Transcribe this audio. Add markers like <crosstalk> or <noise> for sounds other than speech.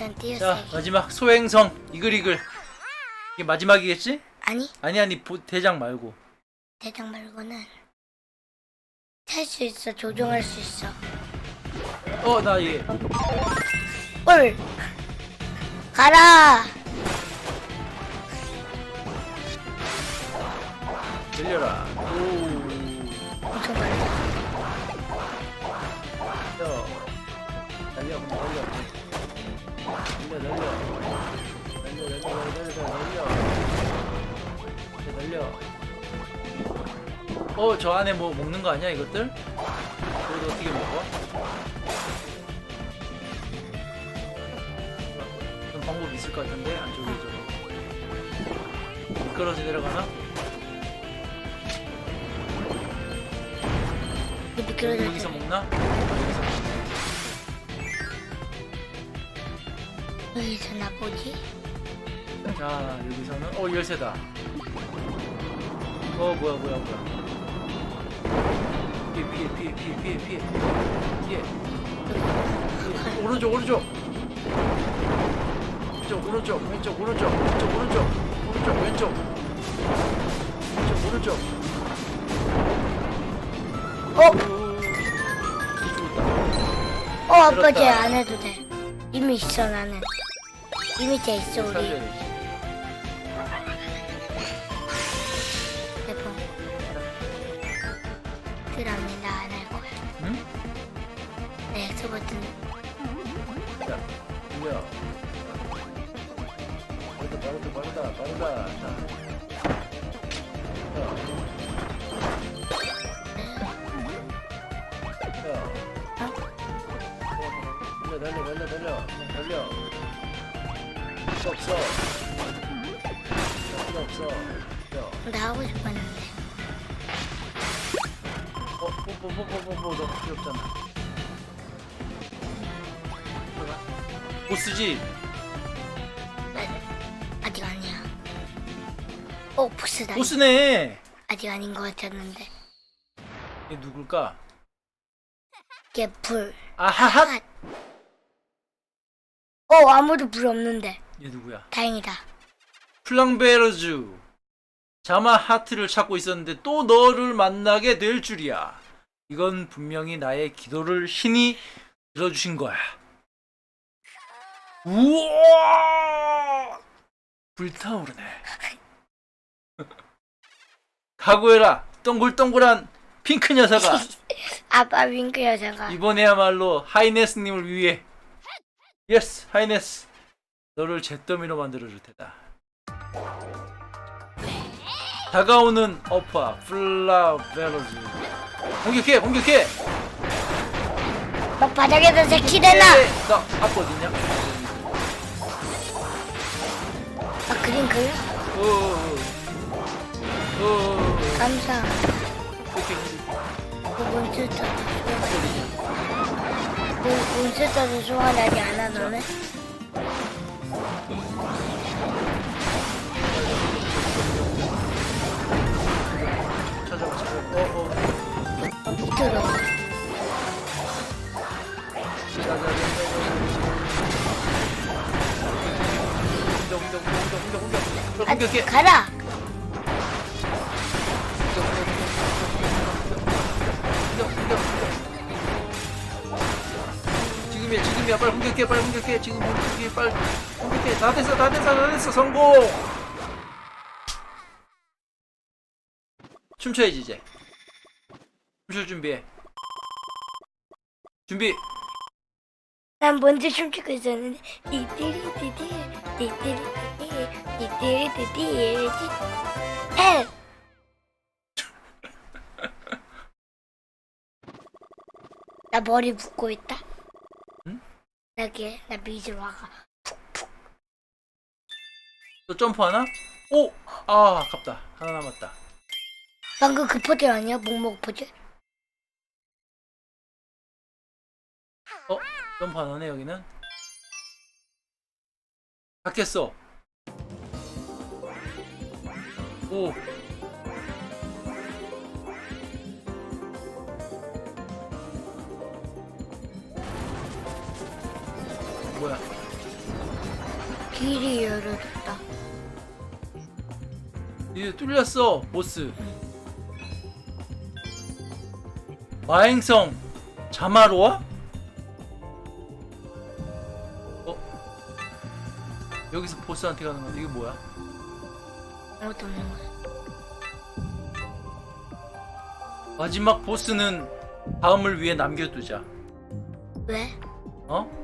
일단 자 띄었어요. 마지막 소행성 이글이글 이게 마지막이겠지? 아니 아니 아니 보- 대장 말고 대장 말고는 탈 수 있어. 조종할 수 있어. 어나얘올 가라. 들려라 오 엄청 빨라. 달려 달려 달려 달려 달려 달려 달려 달려 달려 달려 어 저 안에 뭐 먹는 거 아니야 이것들? 이거 어떻게 먹어? 그런 방법이 있을 것 같은데 안쪽에 저 미끄러져 내려가나? 이 미끄러져. 여기서 먹나? 아, 여기서 먹네. 여기서 나 보지? 자 여기서는 어 열쇠다 어 뭐야 뭐야 뭐야 피해 피해 피해 피해 피해 피해 피해 피해. 오른쪽 오른쪽 왼쪽 오른쪽 왼쪽 오른쪽 왼쪽 오른쪽 오른쪽 왼쪽 왼쪽 오른쪽 어? 죽었다 어 아빠. 쟤 안 해도 돼. 이미 있어 나는. 이미 쟤 있어 우리. 대본. 그러면 나 안 할 거야. 응? 내 엑스 버튼. 자 돌려 빠르다 빠르다 빠르다 빠르다 자. 달려 달려 달려 달려 필요 없어 자, 필요 없어 나 하고 싶었는데. 어 뽀뽀뽀뽀뽀뽀 너 필요 없잖아 보스지 아, 아직 아니야. 어 보스다. 보스네 아직 아닌 것 같았는데. 얘 누굴까 걔 불. 아하핫 핫. 어 아무도 불 없는데. 얘 누구야 다행이다. 플랑베르즈 자마 하트를 찾고 있었는데 또 너를 만나게 될 줄이야. 이건 분명히 나의 기도를 신이 들어주신 거야. 우와! 불타오르네. <laughs> 각오해라. 동글동글한 핑크 녀석아. <laughs> 아빠 윙크 여자가. 이번에야말로 하이네스님을 위해. 예스, 하이네스. 너를 잿더미로 만들어 줄 테다. 다가오는 어파 플라베로즈 공격해 공격해 막 바닥에다 새키대나. 나 아빠 어딨냐 아 그림 그려? 어어어 감사. 오케이 그 몬스터. 그 몬스터도 좋아하지 않아 너는? 아 그게 가라. 지금이야 지금이야 빨리 공격해 빨리 공격해 지금 공격해 빨리 공격해 다 됐어 다 됐어 다 됐어 성공 춤춰야지 이제 춤출 준비해 준비 난 먼저 춤추고 있었는데 띠띠리띠띠 띠띠리띠띠 에나 머리 묶고 있다. 응? 여기 나 미즈로 와가. 또 점프하나? 오! 아 아깝다 하나 남았다 방금 그 포즈 아니야? 목목 포즈? 어? 점프 안 하네 여기는 닫겠어 오 길이 열어졌다. 이제 뚫렸어 보스 마행성 자마로 와? 어? 여기서 보스한테 가는 건데 이게 뭐야? 아무것도 없는 거야. 마지막 보스는 다음을 위해 남겨두자 왜? 어?